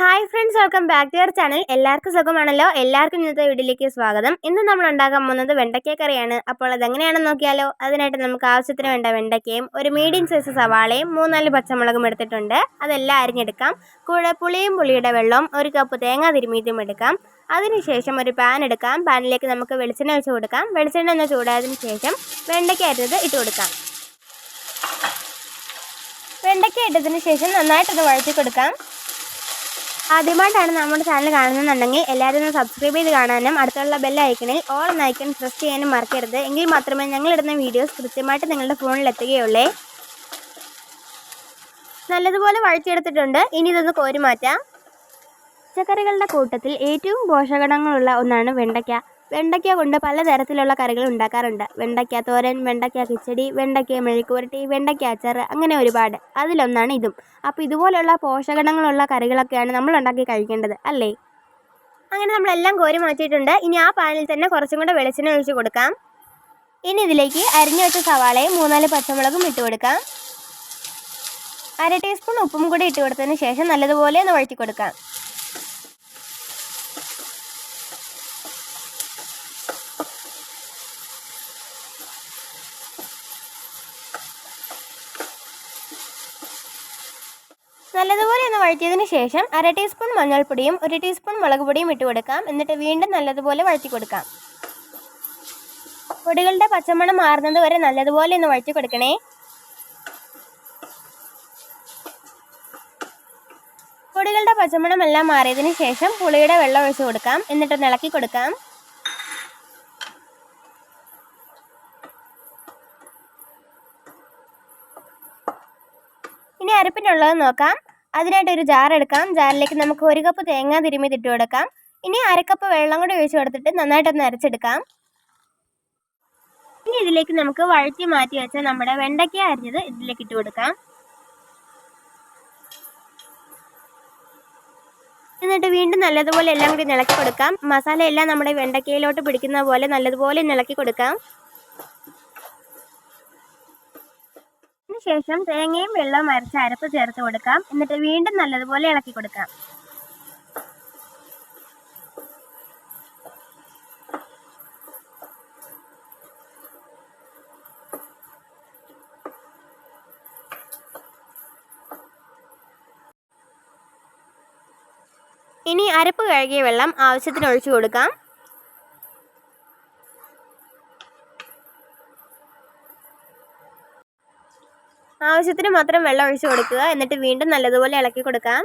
Hi friends welcome back to your channel എല്ലാവർക്കും സുഖമാണല്ലോ? എല്ലാവർക്കും ഇന്നത്തെ വീഡിയോയിലേക്ക് സ്വാഗതം. ഇന്ന് നമ്മൾ ഉണ്ടാക്കാൻ പോകുന്നത് വെണ്ടയ്ക്ക കറിയാണ്. അപ്പോൾ അതെങ്ങനെയാണെന്ന് നോക്കിയാലോ? അതിനായിട്ട് നമുക്ക് ആവശ്യത്തിന് വേണ്ട വെണ്ടയ്ക്കയും ഒരു മീഡിയം സൈസ് സവാളയും മൂന്നാൽ പച്ചമുളകും എടുത്തിട്ടുണ്ട്. അതെല്ലാം അരിഞ്ഞെടുക്കാം. കൂടെ പുളിയും പുളിയുടെ വെള്ളവും ഒരു കപ്പ് തേങ്ങ തിരുമീറ്റും എടുക്കാം. അതിനുശേഷം ഒരു പാൻ എടുക്കാം. പാനിലേക്ക് നമുക്ക് വെളിച്ചെണ്ണ വെച്ച് കൊടുക്കാം. വെളിച്ചെണ്ണ ഒന്ന് ചൂടായതിനു ശേഷം വെണ്ടയ്ക്ക അരിഞ്ഞത് ഇട്ട് കൊടുക്കാം. വെണ്ടയ്ക്ക ഇട്ടതിന് ശേഷം നന്നായിട്ടൊന്ന് വഴറ്റി കൊടുക്കാം. ആദ്യമായിട്ടാണ് നമ്മുടെ ചാനൽ കാണുന്നുണ്ടെങ്കിൽ എല്ലാവരും ഒന്ന് സബ്സ്ക്രൈബ് ചെയ്ത് കാണാനും അടുത്തുള്ള ബെൽ ഐക്കണിൽ ഓൾ എന്ന ഐക്കൺ പ്രസ് ചെയ്യാനും മറക്കരുത്. എങ്കിൽ മാത്രമേ ഞങ്ങളിടുന്ന വീഡിയോസ് കൃത്യമായിട്ട് നിങ്ങളുടെ ഫോണിൽ എത്തുകയുള്ളേ. നല്ലതുപോലെ വഴറ്റിയെടുത്തിട്ടുണ്ട്. ഇനി ഇതൊന്ന് കോരി മാറ്റാം. പച്ചക്കറികളുടെ കൂട്ടത്തിൽ ഏറ്റവും പോഷകഗുണങ്ങളുള്ള ഒന്നാണ് വെണ്ടയ്ക്ക. വെണ്ടയ്ക്ക കൊണ്ട് പലതരത്തിലുള്ള കറികൾ ഉണ്ടാക്കാറുണ്ട്. വെണ്ടയ്ക്ക തോരൻ വെണ്ടയ്ക്ക കിച്ചടി വെണ്ടയ്ക്ക മെഴുക്കുവരട്ടി വെണ്ടയ്ക്ക അച്ചാർ അങ്ങനെ ഒരുപാട്. അതിലൊന്നാണ് ഇതും. അപ്പോൾ ഇതുപോലെയുള്ള പോഷകണങ്ങളുള്ള കറികളൊക്കെയാണ് നമ്മൾ ഉണ്ടാക്കി കഴിക്കേണ്ടത് അല്ലേ? അങ്ങനെ നമ്മളെല്ലാം കോരി മാറ്റിയിട്ടുണ്ട്. ഇനി ആ പാനിൽ തന്നെ കുറച്ചും കൂടെ വെളിച്ചെണ്ണ ഒഴിച്ച് കൊടുക്കാം. ഇനി ഇതിലേക്ക് അരിഞ്ഞു വെച്ച സവാളയും മൂന്നാൽ പച്ചമുളകും ഇട്ട് കൊടുക്കാം. അര ടീസ്പൂൺ ഉപ്പും കൂടി ഇട്ട് കൊടുത്തതിന് ശേഷം നല്ലതുപോലെ ഒന്ന് വഴറ്റി കൊടുക്കാം. നല്ലതുപോലെ ഒന്ന് വഴറ്റിയതിന് ശേഷം അര ടീസ്പൂൺ മഞ്ഞൾപ്പൊടിയും ഒരു ടീസ്പൂൺ മുളക് പൊടിയും ഇട്ട് കൊടുക്കാം. എന്നിട്ട് വീണ്ടും നല്ലതുപോലെ വഴറ്റി കൊടുക്കാം. പൊടികളുടെ പച്ചമണം മാറുന്നത് വരെ നല്ലതുപോലെ ഒന്ന് വഴറ്റി കൊടുക്കണേ. പൊടികളുടെ പച്ചമണം എല്ലാം മാറിയതിന് ശേഷം പുളിയുടെ വെള്ളം ഒഴിച്ചു കൊടുക്കാം. എന്നിട്ട് ഇളക്കി കൊടുക്കാം. ഇനി അരപ്പിനുള്ളത് നോക്കാം. അതിനായിട്ട് ഒരു ജാർ എടുക്കാം ജാറിലേക്ക് നമുക്ക് ഒരു കപ്പ് തേങ്ങ തിരുമ്മി ഇട്ട് കൊടുക്കാം. ഇനി അരക്കപ്പ് വെള്ളം കൂടി ഒഴിച്ചു കൊടുത്തിട്ട് നന്നായിട്ടൊന്ന് അരച്ചെടുക്കാം. ഇനി ഇതിലേക്ക് നമുക്ക് വഴറ്റി മാറ്റി വെച്ച നമ്മുടെ വെണ്ടയ്ക്ക അരിഞ്ഞത് ഇതിലേക്ക് ഇട്ട് കൊടുക്കാം. എന്നിട്ട് വീണ്ടും നല്ലതുപോലെ എല്ലാം കൂടി ഇളക്കി കൊടുക്കാം. മസാല എല്ലാം നമ്മുടെ വെണ്ടയ്ക്കയിലോട്ട് പിടിക്കുന്ന പോലെ നല്ലതുപോലെ ഇളക്കി കൊടുക്കാം. ശേഷം തേങ്ങയും വെള്ളവും അരച്ച് അരപ്പ് ചേർത്ത് കൊടുക്കാം. എന്നിട്ട് വീണ്ടും നല്ലതുപോലെ ഇളക്കി കൊടുക്കാം. ഇനി അരപ്പ് കഴുകിയ വെള്ളം ആവശ്യത്തിന് ഒഴിച്ചു കൊടുക്കാം. ആവശ്യത്തിന് മാത്രം വെള്ളം ഒഴിച്ചു കൊടുക്കുക. എന്നിട്ട് വീണ്ടും നല്ലതുപോലെ ഇളക്കി കൊടുക്കാം.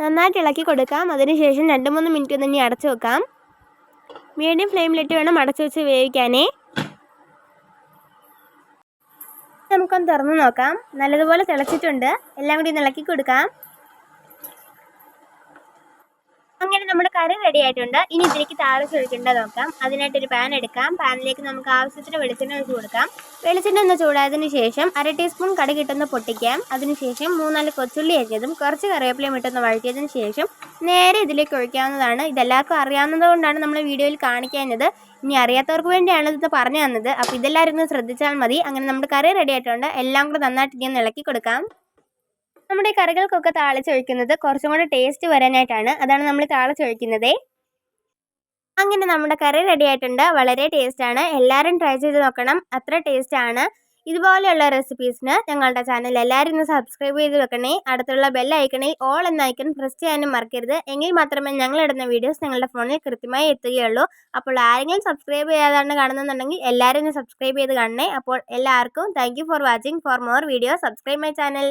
നന്നായിട്ട് ഇളക്കി കൊടുക്കാം. അതിനുശേഷം രണ്ട് മൂന്ന് മിനിറ്റ് തന്നെ അടച്ചു വെക്കാം. മീഡിയം ഫ്ലെയിമിലിട്ട് വേണം അടച്ചു വെച്ച് വേവിക്കാനേ. നമുക്കൊന്ന് തുറന്നു നോക്കാം. നല്ലതുപോലെ തിളച്ചിട്ടുണ്ട്. എല്ലാം കൂടി ഒന്ന് ഇളക്കി കൊടുക്കാം. അങ്ങനെ നമ്മുടെ കറി റെഡി ആയിട്ടുണ്ട്. ഇനി ഇതിലേക്ക് താളിച്ചൊഴിക്കേണ്ടത് നോക്കാം. അതിനായിട്ട് ഒരു പാൻ എടുക്കാം. പാനിലേക്ക് നമുക്ക് ആവശ്യത്തിന് വെളിച്ചെണ്ണ ഒഴിച്ച് കൊടുക്കാം. വെളിച്ചെണ്ണ ഒന്ന് ചൂടായതിന് ശേഷം അര ടീസ്പൂൺ കടി കിട്ടുന്ന പൊട്ടിക്കാം. അതിനുശേഷം മൂന്നാൽ കൊച്ചുള്ളി അരിഞ്ഞതും കുറച്ച് കറിവേപ്പിലയും ഇട്ടൊന്ന് വഴറ്റിയതിന് ശേഷം നേരെ ഇതിലേക്ക് ഒഴിക്കാവുന്നതാണ്. ഇതെല്ലാവർക്കും അറിയാവുന്നതുകൊണ്ടാണ് നമ്മൾ വീഡിയോയിൽ കാണിക്കുന്നത് ഇനി അറിയാത്തവർക്ക് വേണ്ടിയാണ് ഇത് പറഞ്ഞു തന്നത്. അപ്പോൾ ഇതെല്ലാവരും ശ്രദ്ധിച്ചാൽ മതി. അങ്ങനെ നമ്മുടെ കറി റെഡി ആയിട്ടുണ്ട്. എല്ലാം കൂടെ നന്നായിട്ട് ഇങ്ങനെ ഇളക്കി കൊടുക്കാം. നമ്മുടെ കറികൾക്കൊക്കെ താളിച്ചൊഴിക്കുന്നത് കുറച്ചും കൂടെ ടേസ്റ്റ് വരാനായിട്ടാണ്. അതാണ് നമ്മൾ താളിച്ചൊഴിക്കുന്നത്. അങ്ങനെ നമ്മുടെ കറി റെഡി ആയിട്ടുണ്ട്. വളരെ ടേസ്റ്റാണ് എല്ലാവരും ട്രൈ ചെയ്ത് നോക്കണം. അത്ര ടേസ്റ്റാണ് ഇതുപോലെയുള്ള റെസിപ്പീസിന് ഞങ്ങളുടെ ചാനൽ എല്ലാവരും ഒന്ന് സബ്സ്ക്രൈബ് ചെയ്ത് വെക്കണേ. അടുത്തുള്ള ബെൽ ഐക്കണിൽ ഓൾ എന്ന ഐക്കൺ പ്രസ് ചെയ്യാനും മറക്കരുത്. എങ്കിൽ മാത്രമേ ഞങ്ങളിടുന്ന വീഡിയോസ് നിങ്ങളുടെ ഫോണിൽ കൃത്യമായി എത്തുകയുള്ളൂ. അപ്പോൾ ആരെങ്കിലും സബ്സ്ക്രൈബ് ചെയ്യാതാണ് കാണുന്നുണ്ടെങ്കിൽ എല്ലാവരും ഒന്ന് സബ്സ്ക്രൈബ് ചെയ്ത് കാണണേ. അപ്പോൾ എല്ലാവർക്കും thank for watching for more video subscribe my channel